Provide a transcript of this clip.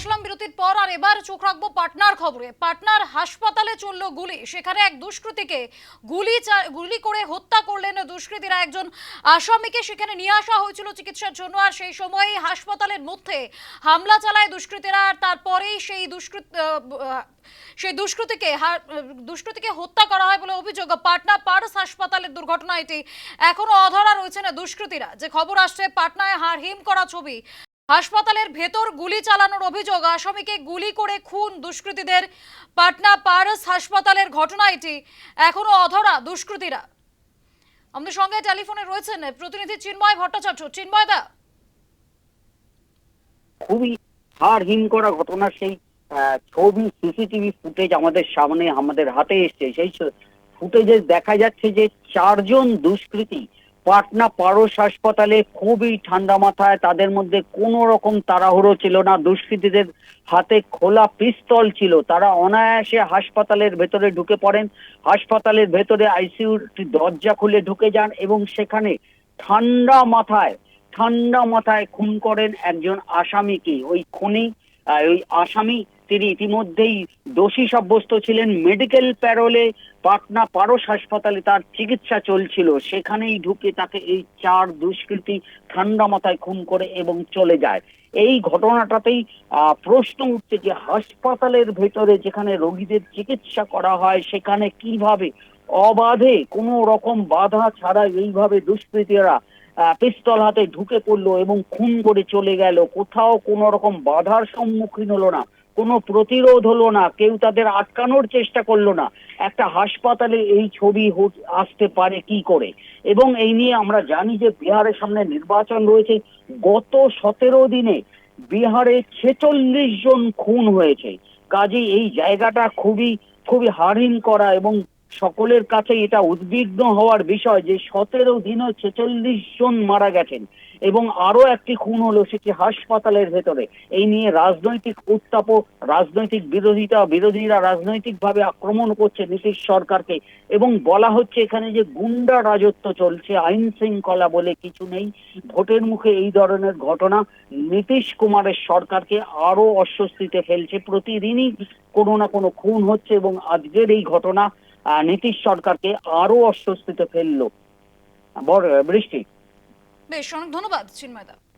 আসলাম বিরতির পর আর এবার চোখ রাখব পাটনার খবরে। পাটনার হাসপাতালে চলল গুলি। সেখানে এক দুষ্কৃতীকে গুলি গুলি করে হত্যা করলেন দুষ্কৃতীরা। একজন আসামিকে সেখানে নিয়ে আসা হয়েছিল চিকিৎসার জন্য আর সেই সময়ই হাসপাতালের মধ্যে হামলা চালায় দুষ্কৃতীরা আর তারপরেই সেই দুষ্কৃত সেই দুষ্কৃতীকে দুষ্কৃতীকে হত্যা করা হয় বলে অভিযোগ। পাটনা পার্স হাসপাতালের দুর্ঘটনা এটি। এখনও অধরা রয়েছে না দুষ্কৃতীরা। যে খবর আসছে, পাটনায় হার হিম করা ছবি হাসপাতালের ভেতর গুলি চালানোর অভিযোগ, আসামিকে গুলি করে খুন দুষ্কৃতীদের। পাটনা পারস হাসপাতালের ঘটনা এটি। এখনও অধরা দুষ্কৃতীরা। আমাদের সঙ্গে টেলিফোনে রয়েছেন প্রতিনিধি চিন্ময় ভট্টাচার্য। চিন্ময় দা। খুবই হার হিম করা ঘটনা সেই ছবি, সিসিটিভি ফুটেজ আমাদের সামনে, আমাদের হাতে এসছে। সেই ফুটেজে দেখা যাচ্ছে যে চারজন দুষ্কৃতী পাটনা পারস হাসপাতালে খুবই ঠান্ডা মাথায়, তাদের মধ্যে কোনো রকম তাড়াহুড়ো ছিল না, দুষ্কৃতীদের হাতে খোলা পিস্তল ছিল। তারা অনায়াসে হাসপাতালের ভেতরে ঢুকে পড়েন। হাসপাতালের ভেতরে আইসিইউর দরজা খুলে ঢুকে যান এবং সেখানে ঠান্ডা মাথায় ঠান্ডা মাথায় খুন করেন একজন আসামিকে। ওই খুনি ওই আসামি তিনি ইতিমধ্যেই দোষী সাব্যস্ত ছিলেন। মেডিকেল প্যারোলে পাটনা পারস হাসপাতালে তার চিকিৎসা চলছিল। সেখানেই ঢুকে তাকে এই চার দুষ্কৃতী ঠান্ডা মাথায় খুন করে এবং চলে যায়। এই ঘটনাটাতেই প্রশ্ন উঠছে যে হাসপাতালের ভেতরে যেখানে রোগীদের চিকিৎসা করা হয়, সেখানে কীভাবে অবাধে কোনো রকম বাধা ছাড়া এইভাবে দুষ্কৃতীরা পিস্তল হাতে ঢুকে পড়ল এবং খুন করে চলে গেল? কোথাও কোনো রকম বাধার সম্মুখীন হলো না। কোনো প্রতিরোধ হলো না, কেউ তাদের আটকানোর চেষ্টা করল না। একটা হাসপাতালে এই ছবি আসতে পারে কি করে? এবং এই নিয়ে আমরা জানি যে বিহারের সামনে নির্বাচন রয়েছে। গত সতেরো দিনে বিহারে ছেচল্লিশ জন খুন হয়েছে। কাজে এই জায়গাটা খুবই খুবই হারিন করা এবং সকলের কাছে এটা উদ্বিগ্ন হওয়ার বিষয় যে সতেরো দিনও ছেচল্লিশ জন মারা গেছেন এবং আরও একটি খুন হলো সেটি হাসপাতালের ভেতরে। এই নিয়ে রাজনৈতিক উত্তাপ রাজনৈতিক বিরোধিতা, বিরোধীরা রাজনৈতিকভাবে আক্রমণ করছে নীতিশ সরকারকে এবং বলা হচ্ছে এখানে যে গুন্ডা রাজত্ব চলছে, আইন শৃঙ্খলা বলে কিছু নেই। ভোটের মুখে এই ধরনের ঘটনা নীতিশ কুমারের সরকারকে আরও অস্বস্তিতে ফেলছে। প্রতিদিনই কোনো না কোনো খুন হচ্ছে এবং আজকের এই ঘটনা নীতিশ সরকারকে আরও অস্বস্তিতে ফেলল। বৃষ্টি। বেশ অনেক ধন্যবাদ চিন্ময় দা।